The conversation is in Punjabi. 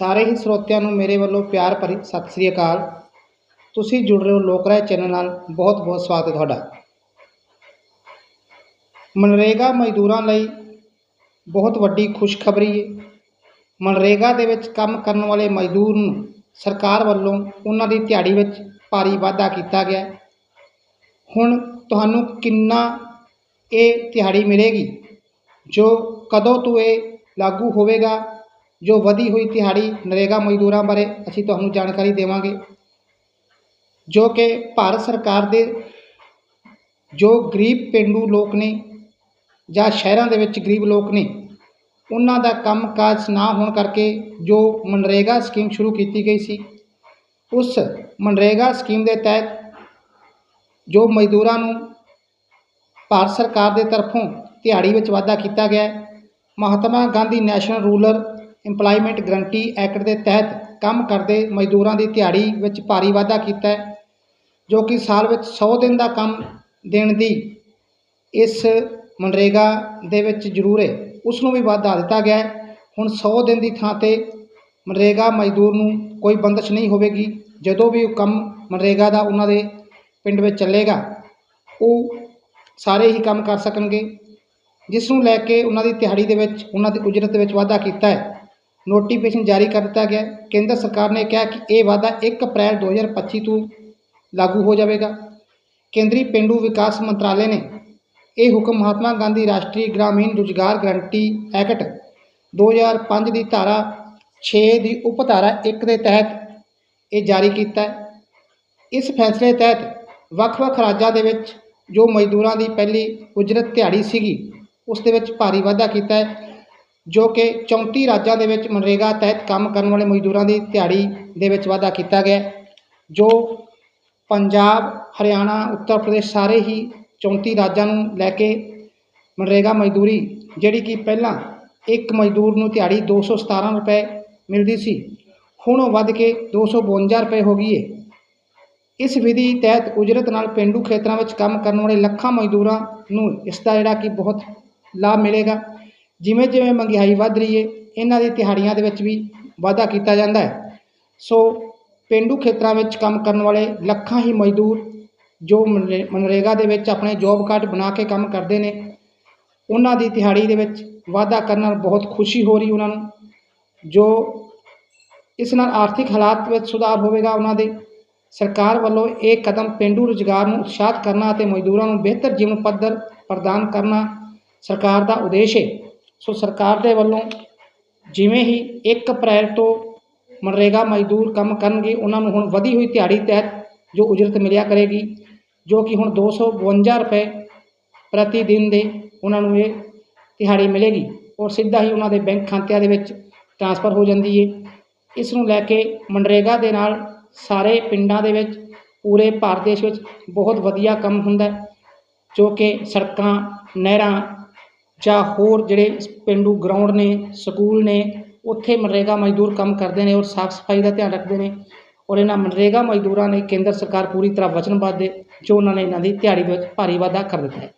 ਸਾਰੇ ਹੀ ਸਰੋਤਿਆਂ ਨੂੰ ਮੇਰੇ ਵੱਲੋਂ ਪਿਆਰ ਭਰੀ ਸਤਿ ਸ੍ਰੀ ਅਕਾਲ। ਤੁਸੀਂ ਜੁੜ ਰਹੇ ਹੋ ਲੋਕ ਰਾਏ ਚੈਨਲ ਨਾਲ। ਬਹੁਤ ਬਹੁਤ ਸਵਾਗਤ ਹੈ ਤੁਹਾਡਾ। ਮਨਰੇਗਾ ਮਜ਼ਦੂਰਾਂ ਲਈ ਬਹੁਤ ਵੱਡੀ ਖੁਸ਼ਖਬਰੀ ਹੈ। ਮਨਰੇਗਾ ਦੇ ਵਿੱਚ ਕੰਮ ਕਰਨ ਵਾਲੇ ਮਜ਼ਦੂਰ ਨੂੰ ਸਰਕਾਰ ਵੱਲੋਂ ਉਹਨਾਂ ਦੀ ਦਿਹਾੜੀ ਵਿੱਚ ਭਾਰੀ ਵਾਧਾ ਕੀਤਾ ਗਿਆ। ਹੁਣ ਤੁਹਾਨੂੰ ਕਿੰਨਾ ਇਹ ਦਿਹਾੜੀ ਮਿਲੇਗੀ, ਜੋ ਕਦੋਂ ਤੋਂ ਇਹ ਲਾਗੂ ਹੋਵੇਗਾ ਜੋ ਵਧੀ ਹੋਈ ਦਿਹਾੜੀ ਨਰੇਗਾ ਮਜ਼ਦੂਰਾਂ ਬਾਰੇ ਅਸੀਂ ਤੁਹਾਨੂੰ ਜਾਣਕਾਰੀ ਦੇਵਾਂਗੇ, ਜੋ ਕਿ ਭਾਰਤ ਸਰਕਾਰ ਦੇ ਜੋ ਗਰੀਬ ਪੇਂਡੂ ਲੋਕ ਨੇ ਜਾਂ ਸ਼ਹਿਰਾਂ ਦੇ ਵਿੱਚ ਗਰੀਬ ਲੋਕ ਨੇ, ਉਹਨਾਂ ਦਾ ਕੰਮਕਾਜ ਨਾ ਹੋਣ ਕਰਕੇ ਜੋ ਮਨਰੇਗਾ ਸਕੀਮ ਸ਼ੁਰੂ ਕੀਤੀ ਗਈ ਸੀ, ਉਸ ਮਨਰੇਗਾ ਸਕੀਮ ਦੇ ਤਹਿਤ ਜੋ ਮਜ਼ਦੂਰਾਂ ਨੂੰ ਭਾਰਤ ਸਰਕਾਰ ਦੇ ਤਰਫੋਂ ਦਿਹਾੜੀ ਵਿੱਚ ਵਾਧਾ ਕੀਤਾ ਗਿਆ ਹੈ, Mahatma Gandhi national rural employment guarantee act ਦੇ ਤਹਿਤ ਕੰਮ ਕਰਦੇ ਮਜ਼ਦੂਰਾਂ ਦੀ ਦਿਹਾੜੀ ਵਿੱਚ ਭਾਰੀ ਵਾਧਾ ਕੀਤਾ ਜੋ ਕਿ ਸਾਲ ਵਿੱਚ 100 ਦਿਨ ਦਾ ਕੰਮ ਦੇਣ ਦੀ ਇਸ ਮਨਰੇਗਾ ਦੇ ਵਿੱਚ ਜ਼ਰੂਰ ਹੈ। ਉਸ ਨੂੰ ਵੀ ਵਾਧਾ ਦਿੱਤਾ ਗਿਆ ਹੁਣ 100 ਦਿਨ ਦੀ ਥਾਂ ਤੇ ਮਨਰੇਗਾ ਮਜ਼ਦੂਰ ਨੂੰ ਕੋਈ ਬੰਦਸ਼ ਨਹੀਂ ਹੋਵੇਗੀ। ਜਦੋਂ ਵੀ ਉਹ ਕੰਮ ਮਨਰੇਗਾ ਦਾ ਉਹਨਾਂ ਦੇ ਪਿੰਡ ਵਿੱਚ ਚੱਲੇਗਾ, ਉਹ ਸਾਰੇ ਹੀ ਕੰਮ ਕਰ ਸਕਣਗੇ, ਜਿਸ ਨੂੰ ਲੈ ਕੇ ਉਹਨਾਂ ਦੀ ਦਿਹਾੜੀ ਦੇ ਵਿੱਚ, ਉਹਨਾਂ ਦੀ ਉਜਰਤ ਦੇ ਵਿੱਚ ਵਾਧਾ ਕੀਤਾ ਹੈ। ਨੋਟੀਫਿਕੇਸ਼ਨ ਜਾਰੀ ਕਰ ਦਿੱਤਾ ਗਿਆ। ਕੇਂਦਰ ਸਰਕਾਰ ਨੇ ਕਿਹਾ ਕਿ ਇਹ ਵਾਧਾ 1 ਅਪ੍ਰੈਲ 2025 ਤੋਂ ਲਾਗੂ ਹੋ ਜਾਵੇਗਾ। ਕੇਂਦਰੀ ਪੇਂਡੂ ਵਿਕਾਸ ਮੰਤਰਾਲੇ ਨੇ ਇਹ ਹੁਕਮ ਮਹਾਤਮਾ ਗਾਂਧੀ ਰਾਸ਼ਟਰੀ ਗ੍ਰਾਮੀਣ ਰੁਜ਼ਗਾਰ ਗਰੰਟੀ ਐਕਟ 2005 ਦੀ ਧਾਰਾ 6 ਦੀ ਉਪਧਾਰਾ 1 ਦੇ ਤਹਿਤ ਇਹ ਜਾਰੀ ਕੀਤਾ ਹੈ। ਇਸ ਫੈਸਲੇ ਤਹਿਤ ਵੱਖ-ਵੱਖ ਰਾਜਾਂ ਦੇ ਵਿੱਚ ਜੋ ਮਜ਼ਦੂਰਾਂ ਦੀ ਪਹਿਲੀ ਉਜਰਤ ਦਿਹਾੜੀ ਸੀਗੀ, ਉਸ ਦੇ ਵਿੱਚ ਭਾਰੀ ਵਾਧਾ ਕੀਤਾ ਹੈ। ਜੋ ਕਿ 34 ਰਾਜਾਂ ਦੇ ਵਿੱਚ ਮਨਰੇਗਾ ਤਹਿਤ ਕੰਮ ਕਰਨ ਵਾਲੇ ਮਜ਼ਦੂਰਾਂ ਦੀ ਦਿਹਾੜੀ ਦੇ ਵਿੱਚ ਵਾਧਾ ਕੀਤਾ ਗਿਆ ਜੋ ਪੰਜਾਬ, ਹਰਿਆਣਾ, ਉੱਤਰ ਪ੍ਰਦੇਸ਼ ਸਾਰੇ ਹੀ 34 ਰਾਜਾਂ ਨੂੰ ਲੈ ਕੇ ਮਨਰੇਗਾ ਮਜ਼ਦੂਰੀ, ਜਿਹੜੀ ਕਿ ਪਹਿਲਾਂ ਇੱਕ ਮਜ਼ਦੂਰ ਨੂੰ ਦਿਹਾੜੀ 217 ਰੁਪਏ ਮਿਲਦੀ ਸੀ, ਹੁਣ ਉਹ ਵੱਧ ਕੇ 252 ਰੁਪਏ ਹੋ ਗਈ ਹੈ। ਇਸ ਵਿਧੀ ਤਹਿਤ ਉਜਰਤ ਨਾਲ ਪੇਂਡੂ ਖੇਤਰਾਂ ਵਿੱਚ ਕੰਮ ਕਰਨ ਵਾਲੇ ਲੱਖਾਂ ਮਜ਼ਦੂਰਾਂ ਨੂੰ ਇਸ ਦਾ ਜਿਹੜਾ ਕਿ ਬਹੁਤ ਲਾਭ ਮਿਲੇਗਾ। ਜਿਵੇਂ ਜਿਵੇਂ ਮਹਿੰਗਾਈ ਵੱਧ ਰਹੀ ਹੈ, ਇਹਨਾਂ ਦੀ ਦਿਹਾੜੀਆਂ ਦੇ ਵਿੱਚ ਵੀ ਵਾਧਾ ਕੀਤਾ ਜਾਂਦਾ ਹੈ। ਸੋ ਪੇਂਡੂ ਖੇਤਰਾਂ ਵਿੱਚ ਕੰਮ ਕਰਨ ਵਾਲੇ ਲੱਖਾਂ ਹੀ ਮਜ਼ਦੂਰ ਜੋ ਮਨਰੇ- ਮਨਰੇਗਾ ਦੇ ਵਿੱਚ ਆਪਣੇ ਜੋਬ ਕਾਰਡ ਬਣਾ ਕੇ ਕੰਮ ਕਰਦੇ ਨੇ, ਉਹਨਾਂ ਦੀ ਦਿਹਾੜੀ ਦੇ ਵਿੱਚ ਵਾਧਾ ਕਰਨ ਨਾਲ ਬਹੁਤ ਖੁਸ਼ੀ ਹੋ ਰਹੀ ਉਹਨਾਂ ਨੂੰ, ਜੋ ਇਸ ਨਾਲ ਆਰਥਿਕ ਹਾਲਾਤ ਵਿੱਚ ਸੁਧਾਰ ਹੋਵੇਗਾ ਉਹਨਾਂ ਦੇ। ਸਰਕਾਰ ਵੱਲੋਂ ਇਹ ਕਦਮ ਪੇਂਡੂ ਰੁਜ਼ਗਾਰ ਨੂੰ ਉਤਸ਼ਾਹਿਤ ਕਰਨਾ ਅਤੇ ਮਜ਼ਦੂਰਾਂ ਨੂੰ ਬਿਹਤਰ ਜੀਵਨ ਪੱਧਰ ਪ੍ਰਦਾਨ ਕਰਨਾ ਸਰਕਾਰ ਦਾ ਉਦੇਸ਼ ਹੈ। ਸੋ ਸਰਕਾਰ ਦੇ ਵੱਲੋਂ ਜਿਵੇਂ ਹੀ 1 ਅਪ੍ਰੈਲ ਤੋਂ ਮਨਰੇਗਾ ਮਜ਼ਦੂਰ ਕੰਮ ਕਰਨਗੇ, ਉਹਨਾਂ ਨੂੰ ਹੁਣ ਵਧੀ ਹੋਈ ਦਿਹਾੜੀ ਤਹਿਤ ਜੋ ਉਜਰਤ ਮਿਲਿਆ ਕਰੇਗੀ, ਜੋ ਕਿ ਹੁਣ 252 ਰੁਪਏ ਪ੍ਰਤੀ ਦਿਨ ਦੇ ਉਹਨਾਂ ਨੂੰ ਇਹ ਦਿਹਾੜੀ ਮਿਲੇਗੀ ਔਰ ਸਿੱਧਾ ਹੀ ਉਹਨਾਂ ਦੇ ਬੈਂਕ ਖਾਤਿਆਂ ਦੇ ਵਿੱਚ ਟ੍ਰਾਂਸਫਰ ਹੋ ਜਾਂਦੀ ਹੈ ਇਸ ਨੂੰ ਲੈ ਕੇ ਮਨਰੇਗਾ ਦੇ ਨਾਲ ਸਾਰੇ ਪਿੰਡਾਂ ਦੇ ਵਿੱਚ ਪੂਰੇ ਭਾਰਤ ਦੇਸ਼ ਵਿੱਚ ਬਹੁਤ ਵਧੀਆ ਕੰਮ ਹੁੰਦਾ ਜੋ ਕਿ ਸੜਕਾਂ, ਨਹਿਰਾਂ ਜਾਂ ਹੋਰ ਜਿਹੜੇ ਪੇਂਡੂ ਗਰਾਊਂਡ ਨੇ, ਸਕੂਲ ਨੇ, ਉੱਥੇ ਮਨਰੇਗਾ ਮਜ਼ਦੂਰ ਕੰਮ ਕਰਦੇ ਨੇ ਔਰ ਸਾਫ਼ ਸਫ਼ਾਈ ਦਾ ਧਿਆਨ ਰੱਖਦੇ ਨੇ ਔਰ ਇਹਨਾਂ ਮਨਰੇਗਾ ਮਜ਼ਦੂਰਾਂ ਨੇ ਕੇਂਦਰ ਸਰਕਾਰ ਪੂਰੀ ਤਰ੍ਹਾਂ ਵਚਨਬੱਧ ਹੈ ਜੋ ਉਹਨਾਂ ਨੇ ਇਹਨਾਂ ਦੀ ਦਿਹਾੜੀ ਦੇ ਵਿੱਚ ਭਾਰੀ ਵਾਧਾ ਕਰ ਦਿੱਤਾ ਹੈ।